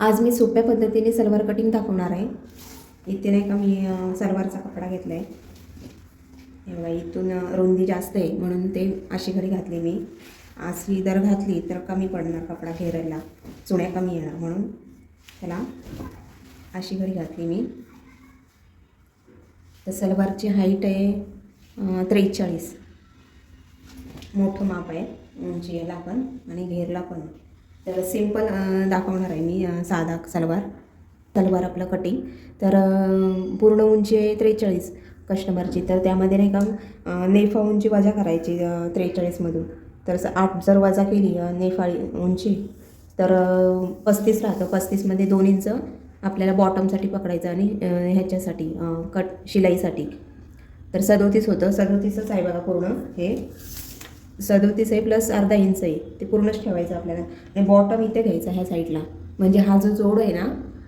आज मी सोप्या पद्धतीने सलवार कटिंग दाखवणार आहे. इथे नाही का मी सलवारचा कपडा घेतला आहे हे बघा इथून रुंदी जास्त आहे म्हणून ते अशी घडी घातली मी. अशी दर घातली तर कमी पडणार कपडा घेरायला. चुण्या कमी येणार म्हणून त्याला अशी घडी घातली मी. तर सलवारची हाईट आहे त्रेचाळीस. मोठं माप आहे उंची याला पण आणि घेरला पण. तर सिंपल दाखवणार आहे मी साधा सलवार सलवार आपलं कटिंग तर पूर्ण उंची आहे त्रेचाळीस कस्टमरची तर त्यामध्ये नाही का नेफा उंची वजा करायची त्रेचाळीसमधून तर आठ जर वजा केली नेफाळी उंची तर पस्तीस राहतं. पस्तीसमध्ये दोन इंच आपल्याला बॉटमसाठी पकडायचं आणि ह्याच्यासाठी कट शिलाईसाठी. तर सदोतीस होतं. सदोतीसच आहे बघा पूर्ण हे. सदोतीस आहे प्लस अर्धा इंच आहे ते पूर्णच ठेवायचं आपल्याला. आणि बॉटम इथे घ्यायचा ह्या साईडला म्हणजे हा जो जोड आहे ना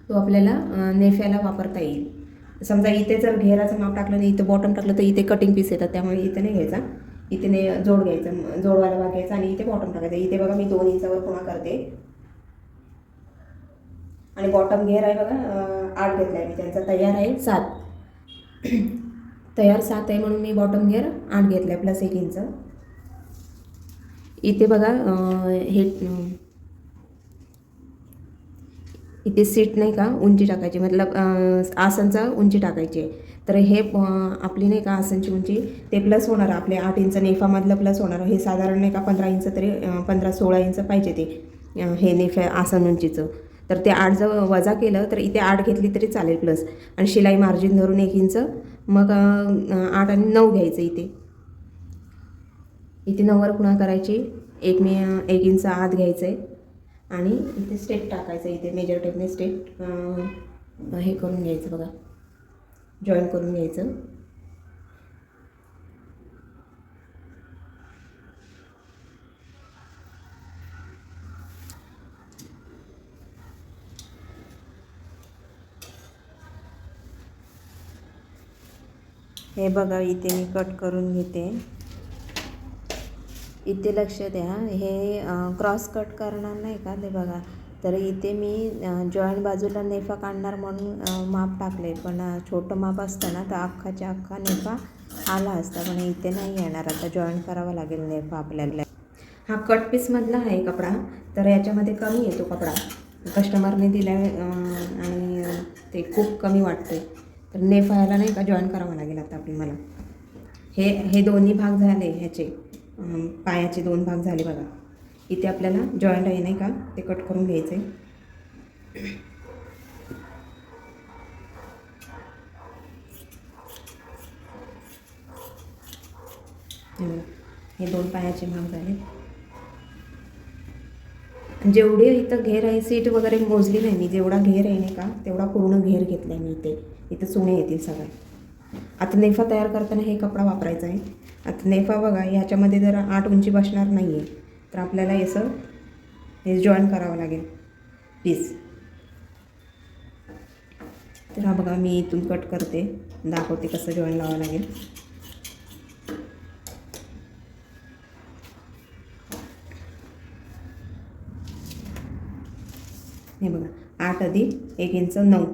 तो आपल्याला नेफ्याला वापरता येईल. समजा इथे जर घेराचं माप टाकलं नाही इथं बॉटम टाकलं तर इथे कटिंग पीस येतात. त्यामुळे इथे नाही घ्यायचा. इथे ने जोड घ्यायचा म- जोडवाला भाग घ्यायचा आणि इथे बॉटम टाकायचं. इथे बघा मी दोन इंचावर पुन्हा करते. आणि बॉटम घेर आहे बघा आठ घेतला आहे मी. त्यांचा तयार आहे सात. तयार सात आहे म्हणून मी बॉटम घेर आठ घेतला आहे प्लस एक इंच. इथे बघा हे इथे सीट नाही का उंची टाकायची. मतलब आसनचा उंची टाकायची आहे. तर हे आपली नाही का आसनची उंची ते प्लस होणार आपले आठ इंच नेफामधलं प्लस होणार हे साधारण नाही का पंधरा इंच तरी पंधरा सोळा इंच पाहिजे ते हे नेफा आसन उंचीचं. तर ते आठ जर वजा केलं तर इथे आठ घेतली तरी चालेल प्लस आणि शिलाई मार्जिन धरून एक इंच मग आठ आणि नऊ घ्यायचं इथे. इथे नऊवर पुन्हा करायची एक मे एक इंच आत घ्यायचं आहे आणि इथे स्टेप टाकायचं इथे मेजर टेपने स्टेप हे करून घ्यायचं बघा. जॉईन करून घ्यायचं. हे बघा इथे मी कट करून घेते. इथे लक्ष द्या. हे क्रॉस कट करणार नाही का? ते बघा. तर इथे मी जॉईंट बाजूला नेफा काढणार म्हणून माप टाकले पण छोटं माप असतं ना तर अख्खाच्या अख्खा नेफा आला असता. पण इथे नाही येणार. आता जॉईंट करावा लागेल नेफा आपल्याला. हा कट पीसमधला आहे कपडा. तर याच्यामध्ये कमी येतो कपडा. कस्टमरने दिला आणि ते खूप कमी वाटते तर नेफा यायला नाही का जॉईन करावं लागेल आता आपली मला. हे हे दोन्ही भाग झाले ह्याचे. पायाचे दोन भाग झाले बघा. इथे आपल्याला जॉईंट आहे नाही का? ते कट करून घ्यायचं आहे हे दोन पायाचे भाग झाले. जेवढे इथं घेर आहे सीट वगैरे मोजली नाही मी जेवढा घेर आहे नाही का तेवढा पूर्ण घेर घेतला आहे मी इथे. इथं चुणे येतील सगळ्या आता नेफा तयार करताना हे कपडा वापरायचा आहे. आता नेफा बघा ह्याच्यामध्ये जर आठ उंची बसणार नाही आहे तर आपल्याला याचं हे जॉईन करावं लागेल. पीस तर हा बघा मी इथून कट करते. दाखवते कसं जॉईन लावावं लागेल. हे बघा आठ अधिक एक इंच नऊ.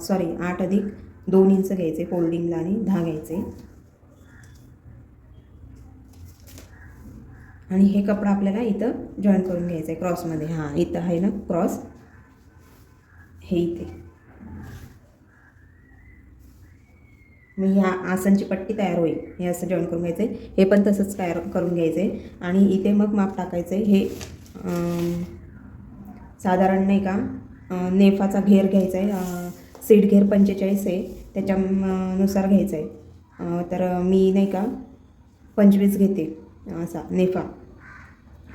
सॉरी आठ अधिक दोन इंच घ्यायचे फोल्डिंगला आणि दहा घ्यायचे. आणि हे कपडा आपल्याला इथं जॉईन करून घ्यायचं आहे क्रॉसमध्ये हां इथं आहे ना क्रॉस हे इथे. मग ह्या आसनची पट्टी तयार होईल. हे असं जॉईन करून घ्यायचं आहे हे पण तसंच तयार करून घ्यायचं आहे आणि इथे मग माप टाकायचं आहे हे साधारण नाही का नेफाचा घेर घ्यायचा आहे सीट घेर पंचेचाळीस आहे त्याच्या नुसार घ्यायचं आहे तर मी नाही का पंचवीस घेते असा नेफा.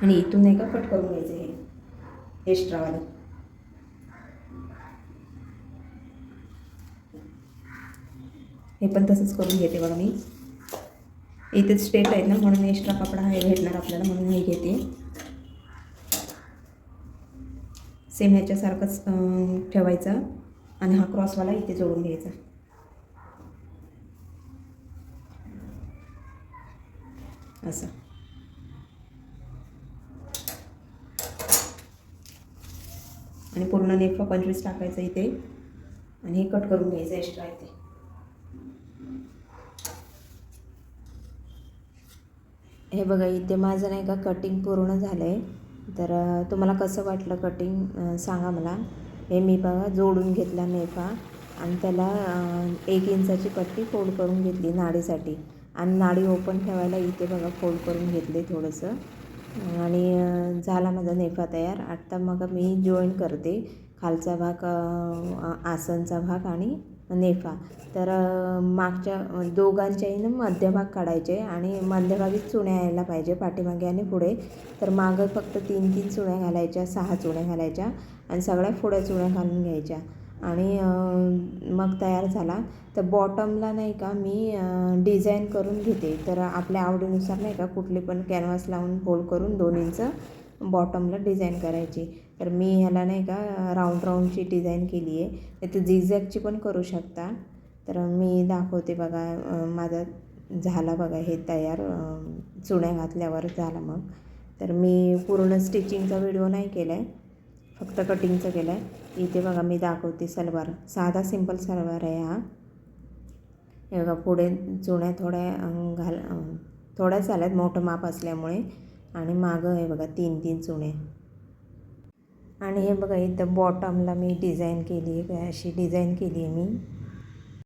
आणि इथून नाही का कट करून घ्यायचं हे एक्स्ट्रावालं हे पण तसंच करून घेते बघा मी. इथेच स्टेट आहेत ना म्हणून एक्स्ट्रा कपडा हे भेटणार आपल्याला म्हणून हे घेते. सेम ह्याच्यासारखंच ठेवायचं. आणि हा क्रॉसवाला इथे जोडून घ्यायचा. असं. आणि पूर्ण नेफा पंचवीस टाकायचं इथे. आणि हे कट करून घ्यायचं एक्स्ट्रा इथे. हे बघा इथे माझं नाही का कटिंग पूर्ण झालं आहे तर तुम्हाला कसं वाटलं कटिंग सांगा मला. हे मी बघा जोडून घेतला नेफा आणि त्याला एक इंचाची पट्टी फोल्ड करून घेतली नाडीसाठी. आणि नाडी ओपन ठेवायला इथे बघा फोल्ड करून घेतले थोडंसं. आणि झाला माझा नेफा तयार. आत्ता मग मी जॉईन करते खालचा भाग आसनचा भाग आणि नेफा तर मागच्या दोघांच्याही ना मध्यभाग काढायचे आणि मध्यभागीच चुण्या यायला पाहिजे पाठीमागे आणि पुढे. तर मागं फक्त तीन तीन चुण्या घालायच्या सहा चुण्या घालायच्या. आणि सगळ्या फोड्या चुण्या घालून घ्यायच्या. आणि मग तयार झाला. तर बॉटमला नाही का मी डिझाईन करून घेते. तर आपल्या आवडीनुसार नाही का कुठली पण कॅनव्हास लावून होल करून दोन इंच बॉटमला डिझाईन करायची. तर मी ह्याला नाही का राऊंड राऊंडची डिझाईन केली आहे. तर झिगझॅगची पण करू शकता. तर मी दाखवते बघा माझा झाला बघा हे तयार चुण्या घातल्यावर झाला मग. तर मी पूर्ण स्टिचिंगचा व्हिडिओ नाही केला आहे फक्त कटिंगचं केलं आहे इथे बघा मी दाखवते सलवार. साधा सिंपल सलवार आहे हा. हे बघा पुढे चुण्या थोड्या घाल थोड्याच आल्यात मोठं माप असल्यामुळे. आणि मागं हे बघा तीन तीन चुणे आणि हे बघा इथं बॉटमला मी डिझाईन केली आहे अशी डिझाईन केली आहे मी.